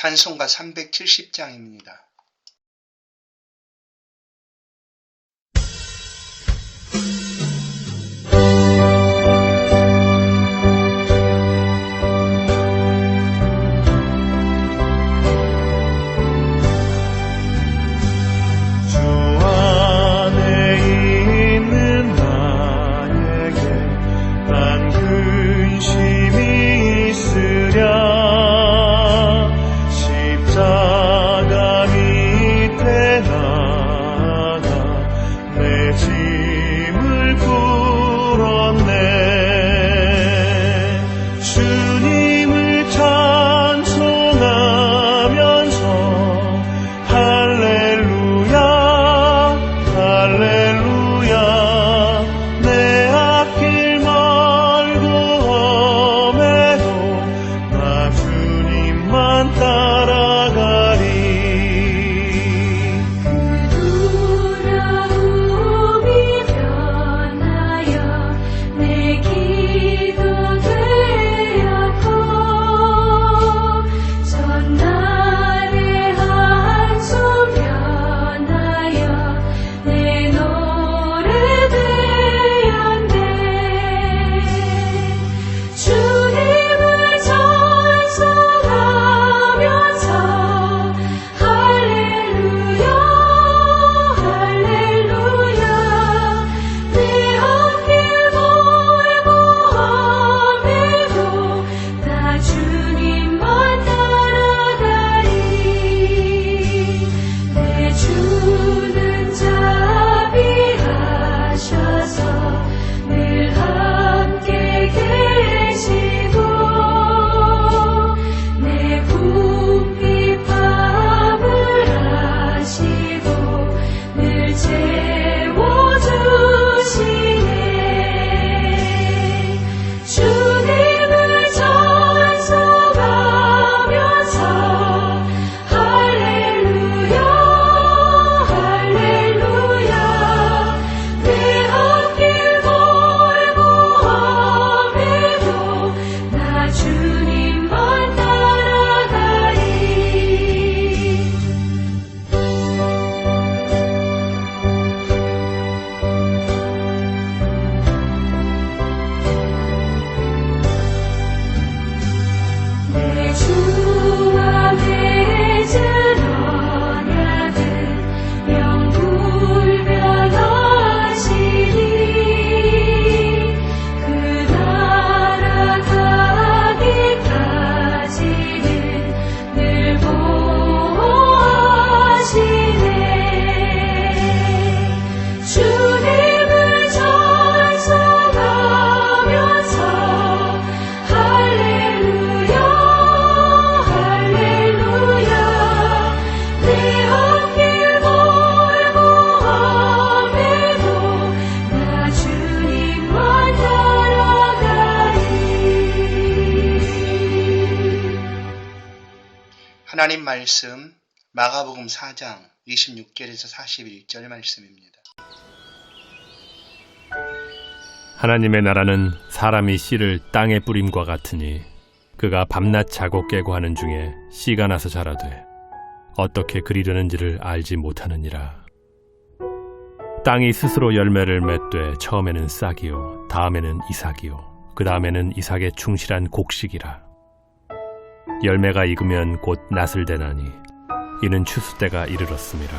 찬송가 370장입니다. 주 마가복음 4장 26절에서 41절 말씀입니다. 하나님의 나라는 사람이 씨를 땅에 뿌림과 같으니 그가 밤낮 자고 깨고 하는 중에 씨가 나서 자라되 어떻게 그리려는지를 알지 못하느니라. 땅이 스스로 열매를 맺되 처음에는 싹이요 다음에는 이삭이요 그 다음에는 이삭의 충실한 곡식이라. 열매가 익으면 곧 낫을 대나니 이는 추수 때가 이르렀습니다.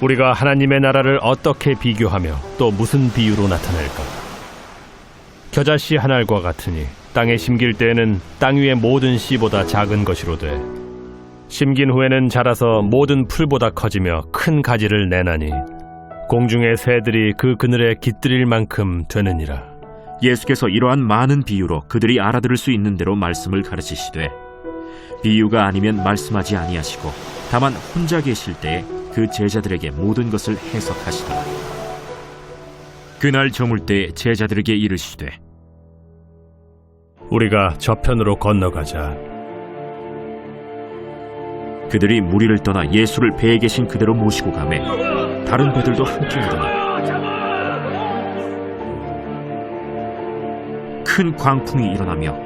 우리가 하나님의 나라를 어떻게 비교하며 또 무슨 비유로 나타낼까? 겨자씨 한 알과 같으니 땅에 심길 때에는 땅 위의 모든 씨보다 작은 것이로되 심긴 후에는 자라서 모든 풀보다 커지며 큰 가지를 내나니 공중의 새들이 그 그늘에 깃들일 만큼 되느니라. 예수께서 이러한 많은 비유로 그들이 알아들을 수 있는 대로 말씀을 가르치시되 비유가 아니면 말씀하지 아니하시고 다만 혼자 계실 때에 그 제자들에게 모든 것을 해석하시더라 그날 저물 때 제자들에게 이르시되 우리가 저편으로 건너가자. 그들이 무리를 떠나 예수를 배에 계신 그대로 모시고 가매 다른 배들도 함께 오더니 큰 광풍이 일어나며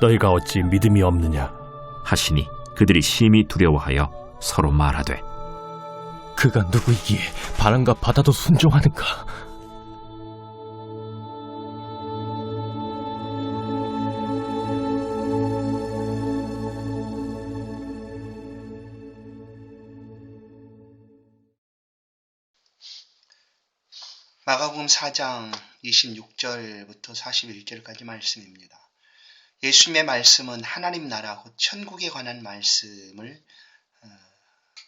너희가 어찌 믿음이 없느냐 하시니 그들이 심히 두려워하여 서로 말하되 그가 누구이기에 바람과 바다도 순종하는가? 마가복음 4장 26절부터 41절까지 말씀입니다. 예수님의 말씀은 하나님 나라 곧 천국에 관한 말씀을 어,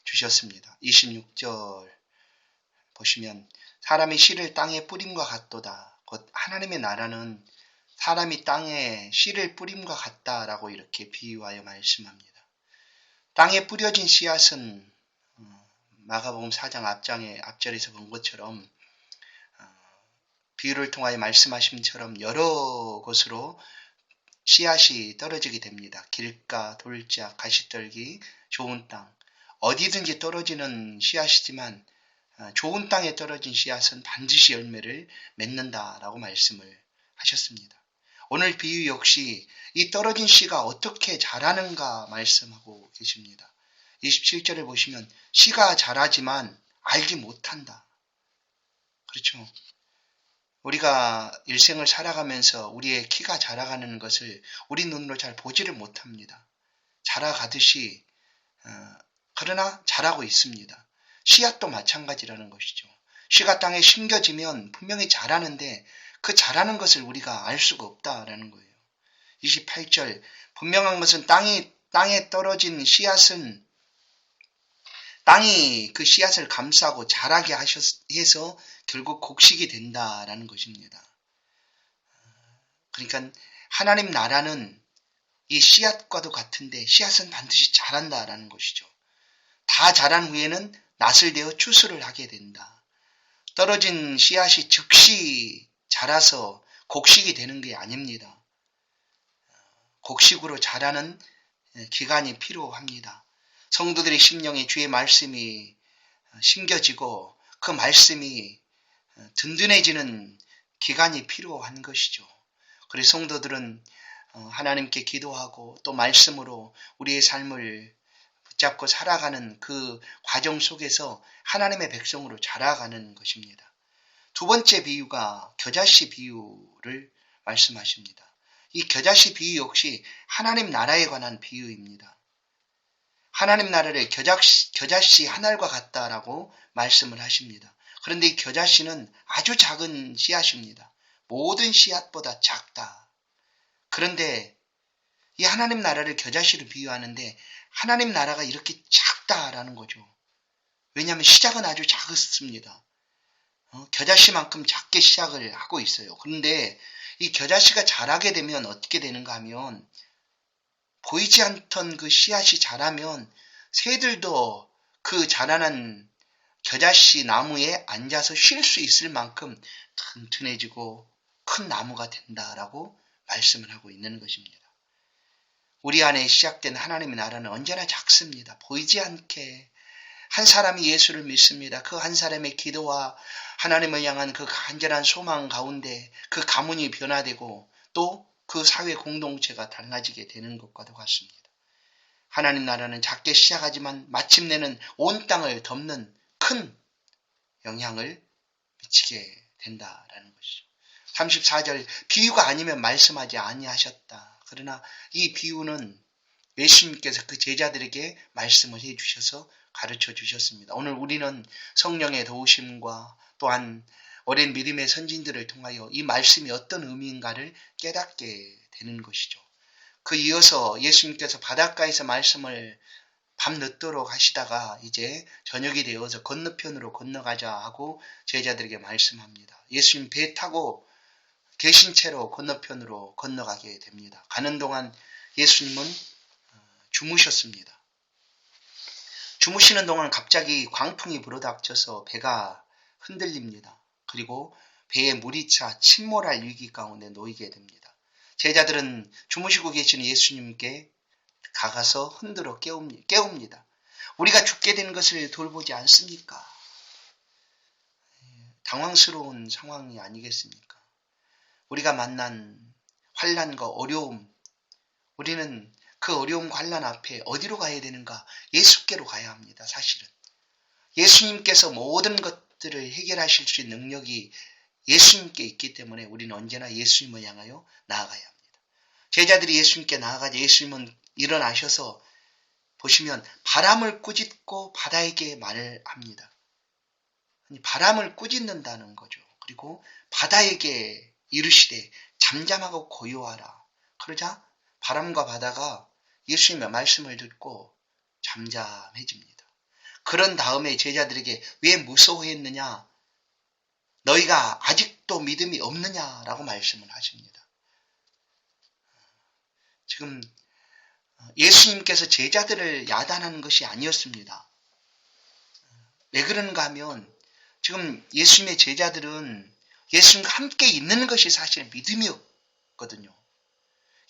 주셨습니다. 26절 보시면 사람이 씨를 땅에 뿌림과 같도다. 곧 하나님의 나라는 사람이 땅에 씨를 뿌림과 같다라고 이렇게 비유하여 말씀합니다. 땅에 뿌려진 씨앗은 어, 마가복음 4장 앞장에 앞절에서 본 것처럼 비유를 통하여 말씀하심처럼 여러 곳으로 씨앗이 떨어지게 됩니다. 길가, 돌짝, 가시떨기, 좋은 땅. 어디든지 떨어지는 씨앗이지만 어, 좋은 땅에 떨어진 씨앗은 반드시 열매를 맺는다라고 말씀을 하셨습니다. 오늘 비유 역시 이 떨어진 씨가 어떻게 자라는가 말씀하고 계십니다. 27절에 보시면 씨가 자라지만 알지 못한다. 그렇죠. 우리가 일생을 살아가면서 우리의 키가 자라가는 것을 우리 눈으로 잘 보지를 못합니다. 자라가듯이 어, 그러나 자라고 있습니다. 씨앗도 마찬가지라는 것이죠. 씨가 땅에 심겨지면 분명히 자라는데 그 자라는 것을 우리가 알 수가 없다라는 거예요. 28절 분명한 것은 땅이 땅에 떨어진 씨앗은 땅이 그 씨앗을 감싸고 자라게 하셔 해서 결국 곡식이 된다라는 것입니다. 그러니까 하나님 나라는 이 씨앗과도 같은데 씨앗은 반드시 자란다라는 것이죠. 다 자란 후에는 낫을 내어 추수를 하게 된다. 떨어진 씨앗이 즉시 자라서 곡식이 되는 게 아닙니다. 곡식으로 자라는 기간이 필요합니다. 성도들의 심령에 주의 말씀이 심겨지고 그 말씀이 든든해지는 기간이 필요한 것이죠. 그래서 성도들은 어, 하나님께 기도하고 또 말씀으로 우리의 삶을 붙잡고 살아가는 그 과정 속에서 하나님의 백성으로 자라가는 것입니다. 두 번째 비유가 겨자씨 비유를 말씀하십니다. 이 겨자씨 비유 역시 하나님 나라에 관한 비유입니다. 하나님 나라를 겨자씨, 알과 같다라고 말씀을 하십니다. 그런데 이 겨자씨는 아주 작은 씨앗입니다. 모든 씨앗보다 작다. 그런데 이 하나님 나라를 겨자씨로 비유하는데 하나님 나라가 이렇게 작다라는 거죠. 왜냐하면 시작은 아주 작습니다. 어, 겨자씨만큼 작게 시작을 하고 있어요. 그런데 이 겨자씨가 자라게 되면 어떻게 되는가 하면 보이지 않던 그 씨앗이 자라면 새들도 그 자라난 겨자씨 나무에 앉아서 쉴 수 있을 만큼 튼튼해지고 큰 나무가 된다라고 말씀을 하고 있는 것입니다. 우리 안에 시작된 하나님의 나라는 언제나 작습니다. 보이지 않게 한 사람이 예수를 믿습니다. 그 한 사람의 기도와 하나님을 향한 그 간절한 소망 가운데 그 가문이 변화되고 또 그 사회 공동체가 달라지게 되는 것과도 같습니다. 하나님 나라는 작게 시작하지만 마침내는 온 땅을 덮는 큰 영향을 미치게 된다라는 것이죠. 34절 비유가 아니면 말씀하지 아니하셨다. 그러나 이 비유는 예수님께서 그 제자들에게 말씀을 해 주셔서 가르쳐 주셨습니다. 오늘 우리는 성령의 도우심과 또한 오랜 믿음의 선진들을 통하여 이 말씀이 어떤 의미인가를 깨닫게 되는 것이죠. 그 이어서 예수님께서 바닷가에서 말씀을 밤늦도록 하시다가 이제 저녁이 되어서 건너편으로 건너가자 하고 제자들에게 말씀합니다. 예수님 배 타고 계신 채로 건너편으로 건너가게 됩니다. 가는 동안 예수님은 어, 주무셨습니다. 주무시는 동안 갑자기 광풍이 불어닥쳐서 배가 흔들립니다. 그리고 배에 물이 차 침몰할 위기 가운데 놓이게 됩니다. 제자들은 주무시고 계시는 예수님께 가가서 흔들어 깨웁니- 깨웁니다. 우리가 죽게 된 것을 돌보지 않습니까? 당황스러운 상황이 아니겠습니까? 우리가 만난 환란과 어려움, 우리는 그 어려움과 환란 앞에 어디로 가야 되는가? 예수께로 가야 합니다. 사실은 예수님께서 모든 것들을 해결하실 수 있는 능력이 예수님께 있기 때문에 우리는 언제나 예수님을 향하여 나아가야 합니다. 제자들이 예수님께 나아가자 예수님은 일어나셔서 보시면 바람을 꾸짖고 바다에게 말을 합니다. 바람을 꾸짖는다는 거죠. 그리고 바다에게 이르시되 잠잠하고 고요하라. 그러자 바람과 바다가 예수님의 말씀을 듣고 잠잠해집니다. 그런 다음에 제자들에게 왜 무서워했느냐? 너희가 아직도 믿음이 없느냐라고 말씀을 하십니다. 지금 예수님께서 제자들을 야단하는 것이 아니었습니다. 왜 그런가 하면 지금 예수님의 제자들은 예수님과 함께 있는 것이 사실 믿음이었거든요.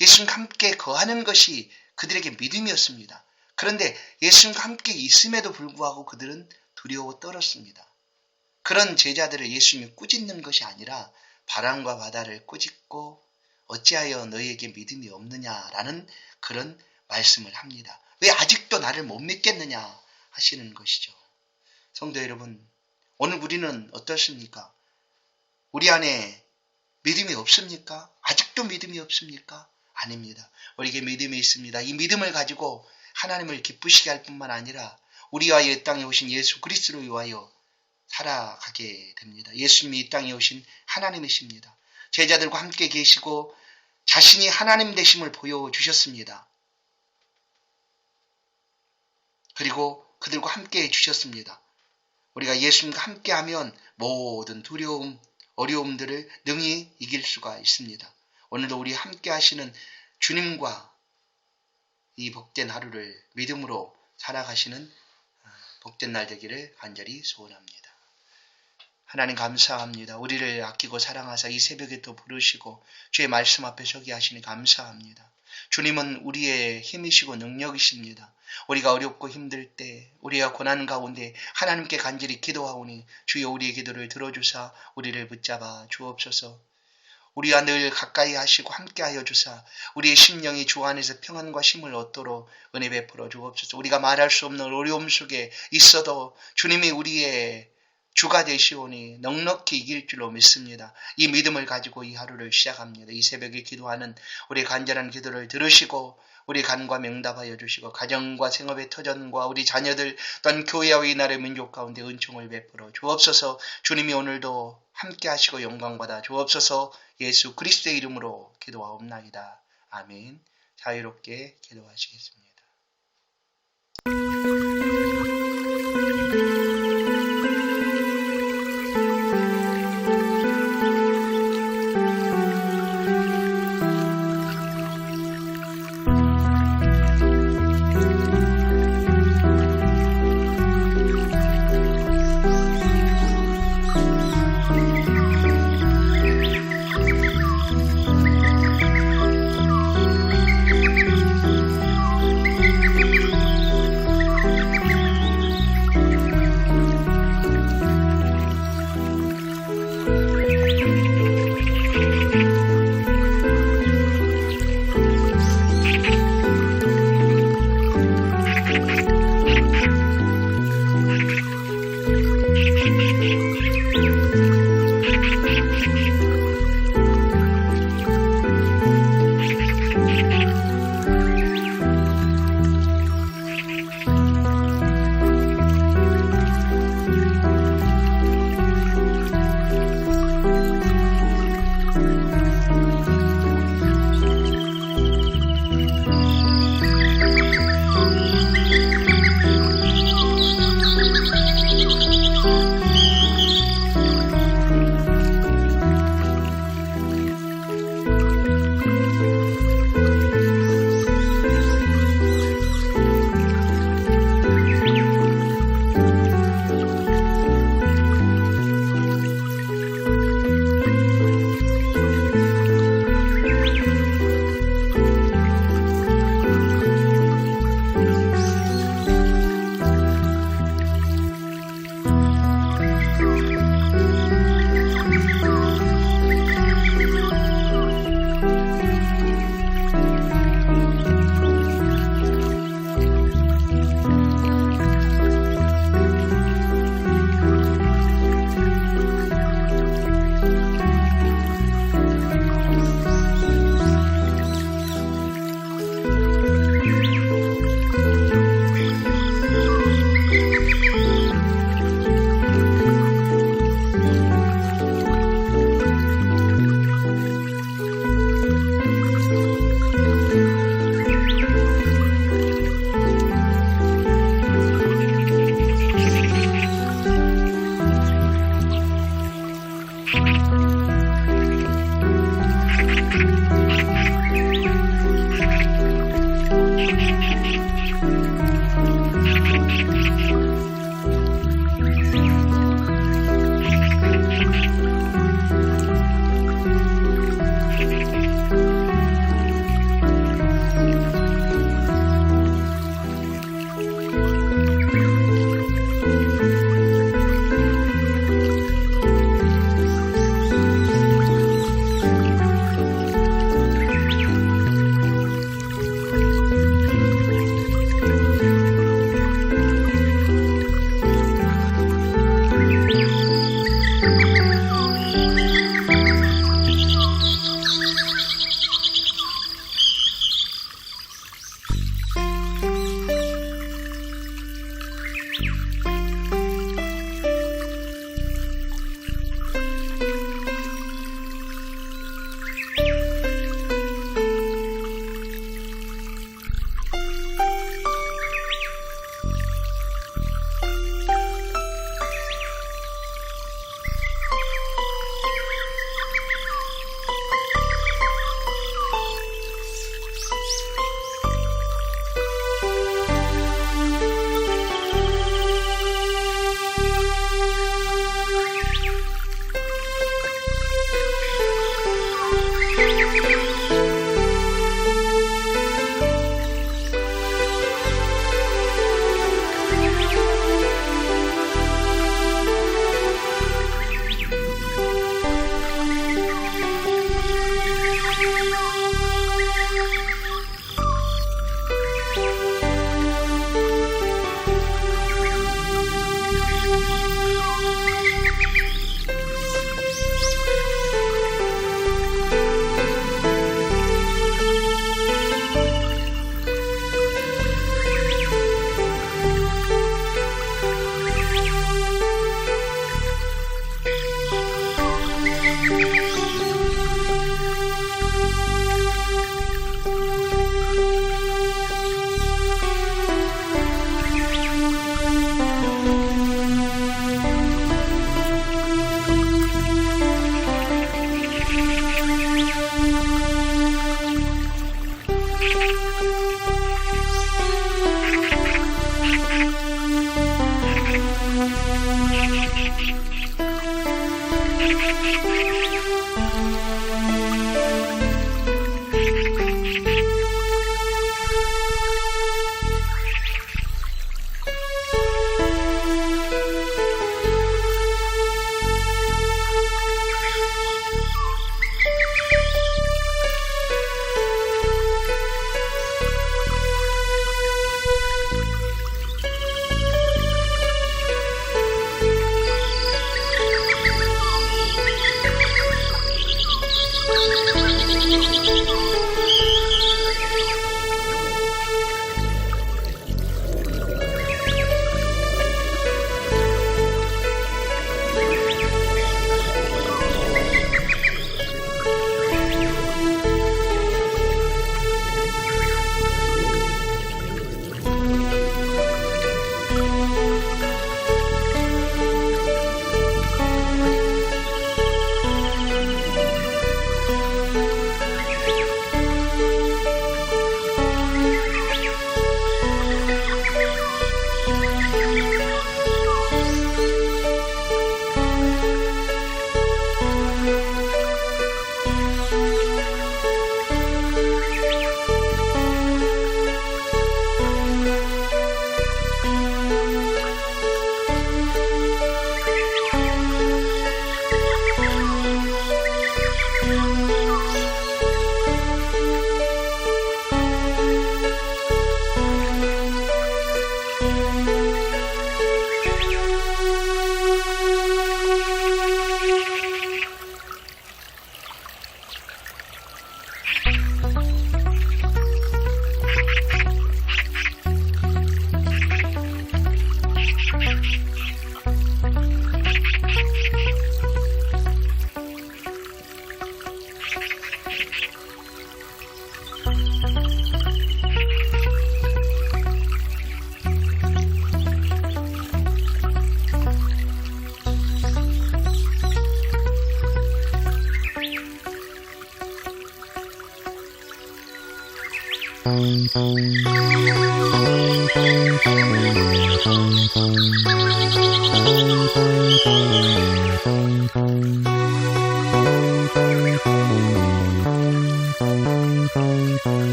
예수님과 함께 거하는 것이 그들에게 믿음이었습니다. 그런데 예수님과 함께 있음에도 불구하고 그들은 두려워 떨었습니다. 그런 제자들을 예수님이 꾸짖는 것이 아니라 바람과 바다를 꾸짖고 어찌하여 너희에게 믿음이 없느냐라는 그런 말씀을 합니다. 왜 아직도 나를 못 믿겠느냐 하시는 것이죠. 성도 여러분, 오늘 우리는 어떻습니까? 우리 안에 믿음이 없습니까? 아직도 믿음이 없습니까? 아닙니다. 우리에게 믿음이 있습니다. 이 믿음을 가지고 하나님을 기쁘시게 할 뿐만 아니라 우리와 이 땅에 오신 예수 그리스도를 위하여 살아가게 됩니다. 예수님이 이 땅에 오신 하나님이십니다. 제자들과 함께 계시고 자신이 하나님 되심을 보여주셨습니다. 그리고 그들과 함께 해주셨습니다. 우리가 예수님과 함께하면 모든 두려움, 어려움들을 능히 이길 수가 있습니다. 오늘도 우리 함께 하시는 주님과 이 복된 하루를 믿음으로 살아가시는 복된 날 되기를 간절히 소원합니다. 하나님 감사합니다. 우리를 아끼고 사랑하사 이 새벽에 또 부르시고 주의 말씀 앞에 서게 하시니 감사합니다. 주님은 우리의 힘이시고 능력이십니다. 우리가 어렵고 힘들 때 우리가 고난 가운데 하나님께 간절히 기도하오니 주여 우리의 기도를 들어주사 우리를 붙잡아 주옵소서. 우리와 늘 가까이 하시고 함께하여 주사 우리의 심령이 주 안에서 평안과 힘을 얻도록 은혜 베풀어 주옵소서. 우리가 말할 수 없는 어려움 속에 있어도 주님이 우리의 주가 되시오니 넉넉히 이길 줄로 믿습니다. 이 믿음을 가지고 이 하루를 시작합니다. 이 새벽에 기도하는 우리 간절한 기도를 들으시고 우리 간과 명답하여 주시고 가정과 생업의 터전과 우리 자녀들 또한 교회와 이 나라의 민족 가운데 은총을 베풀어 주옵소서 주님이 오늘도 함께 하시고 영광받아 주옵소서 예수 그리스도의 이름으로 기도하옵나이다. 아멘 자유롭게 기도하시겠습니다.